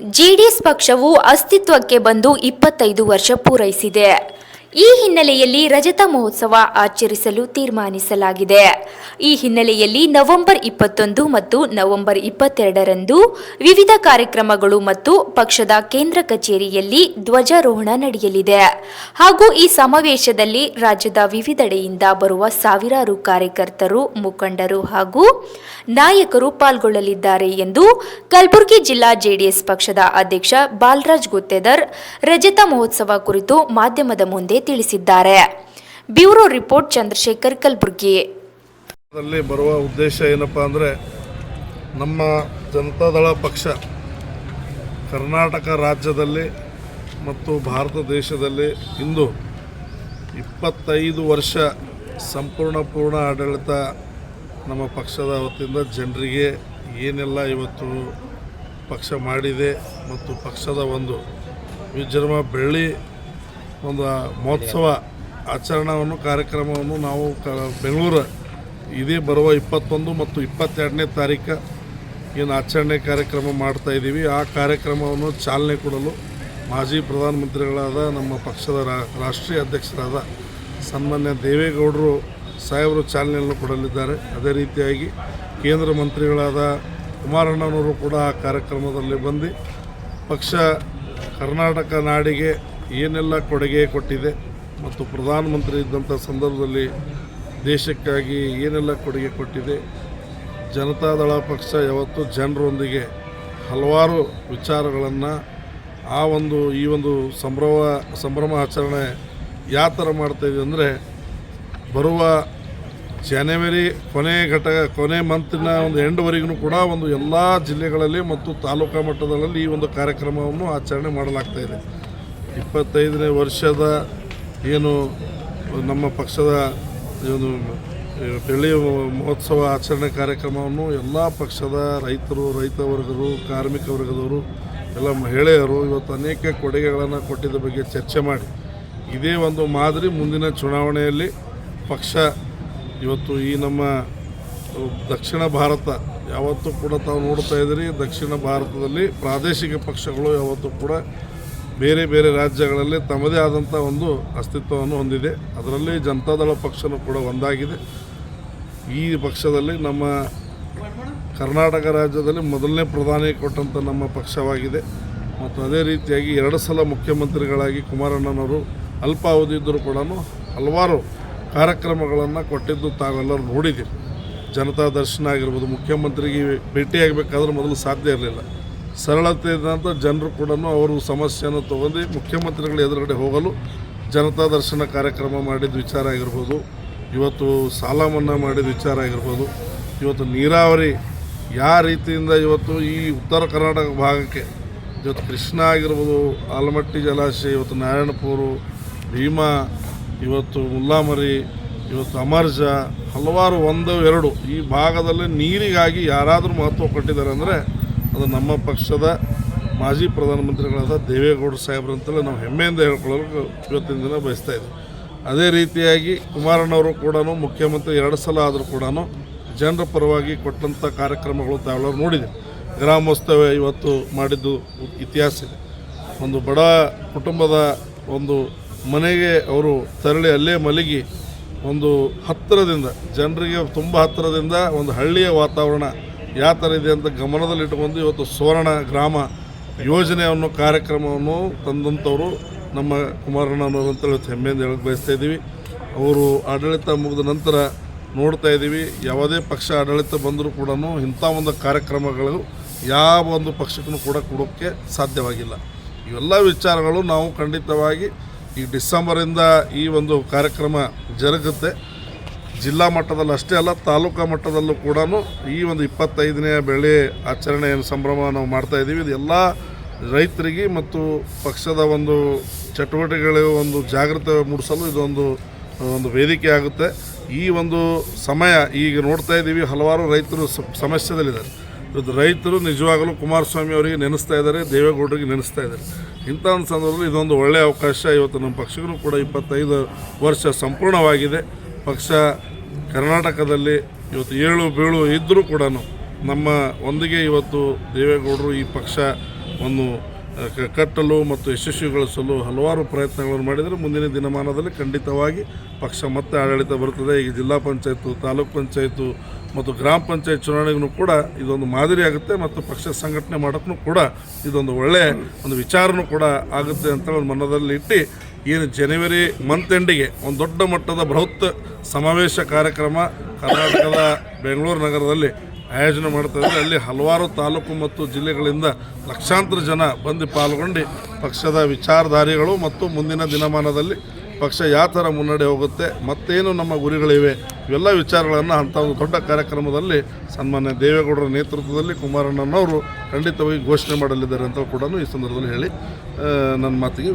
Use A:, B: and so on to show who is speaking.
A: JDS ಪಕ್ಷವು ಅಸ್ತಿತ್ವಕ್ಕೆ ಬಂದು ಇಪ್ಪತ್ತೈದು ವರ್ಷ ಪೂರೈಸಿದೆ. ಈ ಹಿನ್ನೆಲೆಯಲ್ಲಿ ರಜತ ಮಹೋತ್ಸವ ಆಚರಿಸಲು ತೀರ್ಮಾನಿಸಲಾಗಿದೆ. ಈ ಹಿನ್ನೆಲೆಯಲ್ಲಿ ನವೆಂಬರ್ ಇಪ್ಪತ್ತೊಂದು ಮತ್ತು ನವೆಂಬರ್ ಇಪ್ಪತ್ತೆರಡರಂದು ವಿವಿಧ ಕಾರ್ಯಕ್ರಮಗಳು ಮತ್ತು ಪಕ್ಷದ ಕೇಂದ್ರ ಕಚೇರಿಯಲ್ಲಿ ಧ್ವಜಾರೋಹಣ ನಡೆಯಲಿದೆ. ಹಾಗೂ ಈ ಸಮಾವೇಶದಲ್ಲಿ ರಾಜ್ಯದ ವಿವಿಧೆಡೆಯಿಂದ ಬರುವ ಸಾವಿರಾರು ಕಾರ್ಯಕರ್ತರು, ಮುಖಂಡರು ಹಾಗೂ ನಾಯಕರು ಪಾಲ್ಗೊಳ್ಳಲಿದ್ದಾರೆ ಎಂದು ಕಲಬುರಗಿ ಜಿಲ್ಲಾ ಜೆಡಿಎಸ್ ಪಕ್ಷದ ಅಧ್ಯಕ್ಷ ಬಾಲರಾಜ್ ಗುತ್ತೇದರ್, ರಜತ ಮಹೋತ್ಸವ ಕುರಿತು ಮಾಧ್ಯಮದ ಮುಂದೆ ತಿಳಿಸಿದ್ದಾರೆ. Bureau report Chandrashekhar Kalaburagi.
B: ಬರುವ ಉದ್ದೇಶ ಏನಪ್ಪ ಅಂದರೆ ನಮ್ಮ ಜನತಾದಳ ಪಕ್ಷ ಕರ್ನಾಟಕ ರಾಜ್ಯದಲ್ಲಿ ಮತ್ತು ಭಾರತ ದೇಶದಲ್ಲಿ ಇಂದು ಇಪ್ಪತ್ತೈದು ವರ್ಷ ಸಂಪೂರ್ಣ ಪೂರ್ಣ ಆಡಳಿತ ನಮ್ಮ ಪಕ್ಷದ ವತಿಯಿಂದ ಜನರಿಗೆ ಏನೆಲ್ಲ ಇವತ್ತು ಪಕ್ಷ ಮಾಡಿದೆ ಮತ್ತು ಪಕ್ಷದ ಒಂದು ವಿಜೃಂಭ ಬೆಳ್ಳಿ ಒಂದು ಮಹೋತ್ಸವ ಆಚರಣವನ್ನು, ಕಾರ್ಯಕ್ರಮವನ್ನು ನಾವು ಕ, ಬೆಂಗಳೂರು ಇದೇ ಬರುವ ಇಪ್ಪತ್ತೊಂದು ಮತ್ತು ಇಪ್ಪತ್ತೆರಡನೇ ತಾರೀಕು ಏನು ಆಚರಣೆ ಕಾರ್ಯಕ್ರಮ ಮಾಡ್ತಾ ಇದ್ದೀವಿ. ಆ ಕಾರ್ಯಕ್ರಮವನ್ನು ಚಾಲನೆ ಕೊಡಲು ಮಾಜಿ ಪ್ರಧಾನಮಂತ್ರಿಗಳಾದ ನಮ್ಮ ಪಕ್ಷದ ರಾಷ್ಟ್ರೀಯ ಅಧ್ಯಕ್ಷರಾದ ಸನ್ಮಾನ್ಯ ದೇವೇಗೌಡರು ಸಾಹೇಬರು ಚಾಲನೆಯನ್ನು ಕೊಡಲಿದ್ದಾರೆ. ಅದೇ ರೀತಿಯಾಗಿ ಕೇಂದ್ರ ಮಂತ್ರಿಗಳಾದ ಕುಮಾರಣ್ಣನವರು ಕೂಡ ಆ ಕಾರ್ಯಕ್ರಮದಲ್ಲಿ ಬಂದು ಪಕ್ಷ ಕರ್ನಾಟಕ ನಾಡಿಗೆ ಏನೆಲ್ಲ ಕೊಡುಗೆ ಕೊಟ್ಟಿದೆ ಮತ್ತು ಪ್ರಧಾನಮಂತ್ರಿ ಇದ್ದಂಥ ಸಂದರ್ಭದಲ್ಲಿ ದೇಶಕ್ಕಾಗಿ ಏನೆಲ್ಲ ಕೊಡುಗೆ ಕೊಟ್ಟಿದೆ ಜನತಾದಳ ಪಕ್ಷ ಯಾವತ್ತು ಜನರೊಂದಿಗೆ ಹಲವಾರು ವಿಚಾರಗಳನ್ನು ಆ ಒಂದು, ಈ ಒಂದು ಸಂಭ್ರಮ ಸಂಭ್ರಮ ಆಚರಣೆ ಯಾವ ಥರ ಮಾಡ್ತಾಯಿದೆ ಅಂದರೆ, ಬರುವ ಜನವರಿ ಕೊನೆ ಘಟಕ, ಕೊನೆ ಮಂತಿನ ಒಂದು ಎಂಡ್ವರೆಗೂ ಕೂಡ ಒಂದು ಎಲ್ಲ ಜಿಲ್ಲೆಗಳಲ್ಲಿ ಮತ್ತು ತಾಲೂಕಾ ಮಟ್ಟದಲ್ಲಿ ಈ ಒಂದು ಕಾರ್ಯಕ್ರಮವನ್ನು ಆಚರಣೆ ಮಾಡಲಾಗ್ತಾ ಇದೆ. ಇಪ್ಪತ್ತೈದನೇ ವರ್ಷದ ಏನು ನಮ್ಮ ಪಕ್ಷದ ಒಂದು ಬೆಳ್ಳಿ ಮಹೋತ್ಸವ ಆಚರಣೆ ಕಾರ್ಯಕ್ರಮವನ್ನು ಎಲ್ಲ ಪಕ್ಷದ ರೈತರು, ರೈತ ವರ್ಗರು, ಕಾರ್ಮಿಕ ವರ್ಗದವರು, ಎಲ್ಲ ಮಹಿಳೆಯರು ಇವತ್ತು ಅನೇಕ ಕೊಡುಗೆಗಳನ್ನು ಕೊಟ್ಟಿದ್ದ ಬಗ್ಗೆ ಚರ್ಚೆ ಮಾಡಿ. ಇದೇ ಒಂದು ಮಾದರಿ ಮುಂದಿನ ಚುನಾವಣೆಯಲ್ಲಿ ಪಕ್ಷ ಇವತ್ತು ಈ ನಮ್ಮ ದಕ್ಷಿಣ ಭಾರತ ಯಾವತ್ತೂ ಕೂಡ ತಾವು ನೋಡ್ತಾ ಇದ್ದೀರಿ. ದಕ್ಷಿಣ ಭಾರತದಲ್ಲಿ ಪ್ರಾದೇಶಿಕ ಪಕ್ಷಗಳು ಯಾವತ್ತೂ ಕೂಡ ಬೇರೆ ಬೇರೆ ರಾಜ್ಯಗಳಲ್ಲಿ ತಮ್ಮದೇ ಆದಂಥ ಒಂದು ಅಸ್ತಿತ್ವವನ್ನು ಹೊಂದಿದೆ. ಅದರಲ್ಲಿ ಜನತಾದಳ ಪಕ್ಷನೂ ಕೂಡ ಒಂದಾಗಿದೆ. ಈ ಪಕ್ಷದಲ್ಲಿ ನಮ್ಮ ಕರ್ನಾಟಕ ರಾಜ್ಯದಲ್ಲಿ ಮೊದಲನೇ ಪ್ರಧಾನಿ ಕೊಟ್ಟಂಥ ನಮ್ಮ ಪಕ್ಷವಾಗಿದೆ. ಮತ್ತು ಅದೇ ರೀತಿಯಾಗಿ ಎರಡು ಸಲ ಮುಖ್ಯಮಂತ್ರಿಗಳಾಗಿ ಕುಮಾರಣ್ಣನವರು ಅಲ್ಪಾವಧಿ ಇದ್ದರೂ ಕೂಡ ಹಲವಾರು ಕಾರ್ಯಕ್ರಮಗಳನ್ನು ಕೊಟ್ಟಿದ್ದು ತಾವೆಲ್ಲರೂ ನೋಡಿದ್ದೀವಿ ಜನತಾ ದರ್ಶನ ಆಗಿರ್ಬೋದು, ಮುಖ್ಯಮಂತ್ರಿಗೆ ಭೇಟಿಯಾಗಬೇಕಾದ್ರೆ ಮೊದಲು ಸಾಧ್ಯ ಇರಲಿಲ್ಲ. ಸರಳತೆ ಇದ್ದಂಥ ಜನರು ಕೂಡ ಅವರು ಸಮಸ್ಯೆಯನ್ನು ತೊಗೊಂಡು ಮುಖ್ಯಮಂತ್ರಿಗಳ ಎದುರುಗಡೆ ಹೋಗಲು ಜನತಾ ದರ್ಶನ ಕಾರ್ಯಕ್ರಮ ಮಾಡಿದ ವಿಚಾರ ಆಗಿರ್ಬೋದು, ಇವತ್ತು ಸಾಲ ಮನ್ನಾ ಮಾಡಿದ ವಿಚಾರ ಆಗಿರ್ಬೋದು, ಇವತ್ತು ನೀರಾವರಿ ಯಾವ ರೀತಿಯಿಂದ ಇವತ್ತು ಈ ಉತ್ತರ ಕರ್ನಾಟಕ ಭಾಗಕ್ಕೆ, ಇವತ್ತು ಕೃಷ್ಣ ಆಗಿರ್ಬೋದು, ಆಲಮಟ್ಟಿ ಜಲಾಶಯ, ಇವತ್ತು ನಾರಾಯಣಪುರ, ಭೀಮಾ, ಇವತ್ತು ಮುಲ್ಲಾಮರಿ, ಇವತ್ತು ಅಮರ್ಜ, ಹಲವಾರು ಒಂದು, ಎರಡು, ಈ ಭಾಗದಲ್ಲಿ ನೀರಿಗಾಗಿ ಯಾರಾದರೂ ಮಹತ್ವ ಕೊಟ್ಟಿದ್ದಾರೆ ಅಂದರೆ ಅದು ನಮ್ಮ ಪಕ್ಷದ ಮಾಜಿ ಪ್ರಧಾನಮಂತ್ರಿಗಳಾದ ದೇವೇಗೌಡ ಸಾಹೇಬ್ರು ಅಂತಲೇ ನಾವು ಹೆಮ್ಮೆಯಿಂದ ಹೇಳ್ಕೊಳ್ಳೋಕೆ ಇವತ್ತಿನ ದಿನ ಬಯಸ್ತಾ ಇದ್ದೀವಿ ಅದೇ ರೀತಿಯಾಗಿ ಕುಮಾರಣ್ಣವರು ಕೂಡ ಮುಖ್ಯಮಂತ್ರಿ ಎರಡು ಸಲ ಆದರೂ ಕೂಡ ಜನರ ಪರವಾಗಿ ಕೊಟ್ಟಂಥ ಕಾರ್ಯಕ್ರಮಗಳು ತಾವೆಲ್ಲರೂ ನೋಡಿದೆ ಗ್ರಾಮೋತ್ಸವ ಇವತ್ತು ಮಾಡಿದ್ದು ಇತಿಹಾಸ ಇದೆ. ಒಂದು ಬಡ ಕುಟುಂಬದ ಒಂದು ಮನೆಗೆ ಅವರು ತೆರಳಿ ಅಲ್ಲೇ ಮಲಗಿ ಒಂದು ಹತ್ತಿರದಿಂದ, ಜನರಿಗೆ ತುಂಬ ಹತ್ತಿರದಿಂದ ಒಂದು ಹಳ್ಳಿಯ ವಾತಾವರಣ ಯಾವ ಥರ ಇದೆ ಅಂತ ಗಮನದಲ್ಲಿಟ್ಟುಕೊಂಡು ಇವತ್ತು ಸುವರ್ಣ ಗ್ರಾಮ ಯೋಜನೆಯನ್ನು, ಕಾರ್ಯಕ್ರಮವನ್ನು ತಂದಂಥವರು ನಮ್ಮ ಕುಮಾರಣ್ಣನವರು ಅಂತ ಹೇಳಿ ಹೆಮ್ಮೆಯಿಂದ ಹೇಳಕ್ಕೆ ಬಯಸ್ತಾ ಇದ್ದೀವಿ ಅವರು ಆಡಳಿತ ಮುಗಿದ ನಂತರ ನೋಡ್ತಾ ಇದ್ದೀವಿ ಯಾವುದೇ ಪಕ್ಷ ಆಡಳಿತ ಬಂದರೂ ಕೂಡ ಇಂಥ ಒಂದು ಕಾರ್ಯಕ್ರಮಗಳು ಯಾವ ಒಂದು ಪಕ್ಷಕ್ಕೂ ಕೂಡ ಕೊಡೋಕ್ಕೆ ಸಾಧ್ಯವಾಗಿಲ್ಲ. ಇವೆಲ್ಲ ವಿಚಾರಗಳು ನಾವು ಖಂಡಿತವಾಗಿ ಈ ಡಿಸೆಂಬರಿಂದ ಈ ಒಂದು ಕಾರ್ಯಕ್ರಮ ಜರುಗುತ್ತೆ. ಜಿಲ್ಲಾ ಮಟ್ಟದಲ್ಲಿ ಅಷ್ಟೇ ಅಲ್ಲ, ತಾಲೂಕಾ ಮಟ್ಟದಲ್ಲೂ ಕೂಡ ಈ ಒಂದು ಇಪ್ಪತ್ತೈದನೇ ಬೆಳೆ ಆಚರಣೆ ಸಂಭ್ರಮ ನಾವು ಮಾಡ್ತಾ ಇದ್ದೀವಿ. ಇದು ಎಲ್ಲ ರೈತರಿಗೆ ಮತ್ತು ಪಕ್ಷದ ಒಂದು ಚಟುವಟಿಕೆಗಳ ಒಂದು ಜಾಗೃತಿ ಮೂಡಿಸಲು ಇದೊಂದು, ಒಂದು ವೇದಿಕೆ ಆಗುತ್ತೆ. ಈ ಒಂದು ಸಮಯ ಈಗ ನೋಡ್ತಾ ಇದ್ದೀವಿ, ಹಲವಾರು ರೈತರು ಸಮಸ್ಯೆದಲ್ಲಿದ್ದಾರೆ. ಇವತ್ತು ರೈತರು ನಿಜವಾಗಲೂ ಕುಮಾರಸ್ವಾಮಿ ಅವರಿಗೆ ನೆನೆಸ್ತಾ ಇದ್ದಾರೆ, ದೇವೇಗೌಡರಿಗೆ ನೆನೆಸ್ತಾ ಇದ್ದಾರೆ. ಇಂಥ ಒಂದು ಸಂದರ್ಭದಲ್ಲಿ ಇದೊಂದು ಒಳ್ಳೆಯ ಅವಕಾಶ. ಇವತ್ತು ನಮ್ಮ ಪಕ್ಷಗೂ ಕೂಡ ಇಪ್ಪತ್ತೈದು ವರ್ಷ ಸಂಪೂರ್ಣವಾಗಿದೆ. ಪಕ್ಷ ಕರ್ನಾಟಕದಲ್ಲಿ ಇವತ್ತು ಏಳು ಬೀಳು ಇದ್ದರೂ ಕೂಡ ನಮ್ಮ ಒಂದಿಗೆ ಇವತ್ತು ದೇವೇಗೌಡರು ಈ ಪಕ್ಷ ಒಂದು ಕಟ್ಟಲು ಮತ್ತು ಯಶಸ್ವಿಗೊಳಿಸಲು ಹಲವಾರು ಪ್ರಯತ್ನಗಳನ್ನು ಮಾಡಿದರೆ ಮುಂದಿನ ದಿನಮಾನದಲ್ಲಿ ಖಂಡಿತವಾಗಿ ಪಕ್ಷ ಮತ್ತೆ ಆಡಳಿತ ಬರುತ್ತದೆ. ಈಗ ಜಿಲ್ಲಾ ಪಂಚಾಯತು ತಾಲೂಕು ಪಂಚಾಯತು ಮತ್ತು ಗ್ರಾಮ ಪಂಚಾಯತ್ ಚುನಾವಣೆಗೂ ಕೂಡ ಇದೊಂದು ಮಾದರಿ ಆಗುತ್ತೆ ಮತ್ತು ಪಕ್ಷ ಸಂಘಟನೆ ಮಾಡೋಕ್ಕೂ ಕೂಡ ಇದೊಂದು ಒಳ್ಳೆಯ ಒಂದು ವಿಚಾರನೂ ಕೂಡ ಆಗುತ್ತೆ ಅಂತ ಒಂದು ಮನದಲ್ಲಿ ಇಟ್ಟು ಏನು ಜನವರಿ ಮಂತ್ ಎಂಡಿಗೆ ಒಂದು ದೊಡ್ಡ ಮಟ್ಟದ ಬೃಹತ್ ಸಮಾವೇಶ ಕಾರ್ಯಕ್ರಮ ಕರ್ನಾಟಕದ ಬೆಂಗಳೂರು ನಗರದಲ್ಲಿ ಆಯೋಜನೆ ಮಾಡ್ತಾ ಅಲ್ಲಿ ಹಲವಾರು ತಾಲೂಕು ಮತ್ತು ಜಿಲ್ಲೆಗಳಿಂದ ಲಕ್ಷಾಂತರ ಜನ ಬಂದು ಪಾಲ್ಗೊಂಡು ಪಕ್ಷದ ವಿಚಾರಧಾರಿಗಳು ಮತ್ತು ಮುಂದಿನ ದಿನಮಾನದಲ್ಲಿ ಪಕ್ಷ ಯಾವ ಥರ ಮುನ್ನಡೆ ಹೋಗುತ್ತೆ, ಮತ್ತೇನು ನಮ್ಮ ಗುರಿಗಳಿವೆ, ಇವೆಲ್ಲ ವಿಚಾರಗಳನ್ನು ಅಂಥ ಒಂದು ದೊಡ್ಡ ಕಾರ್ಯಕ್ರಮದಲ್ಲಿ ಸನ್ಮಾನ್ಯ ದೇವೇಗೌಡರ ನೇತೃತ್ವದಲ್ಲಿ ಕುಮಾರಣ್ಣನವರು ಖಂಡಿತವಾಗಿ ಘೋಷಣೆ ಮಾಡಲಿದ್ದಾರೆ ಅಂತ ಕೂಡ ಈ ಸಂದರ್ಭದಲ್ಲಿ ಹೇಳಿ ನನ್ನ ಮಾತಿಗೆ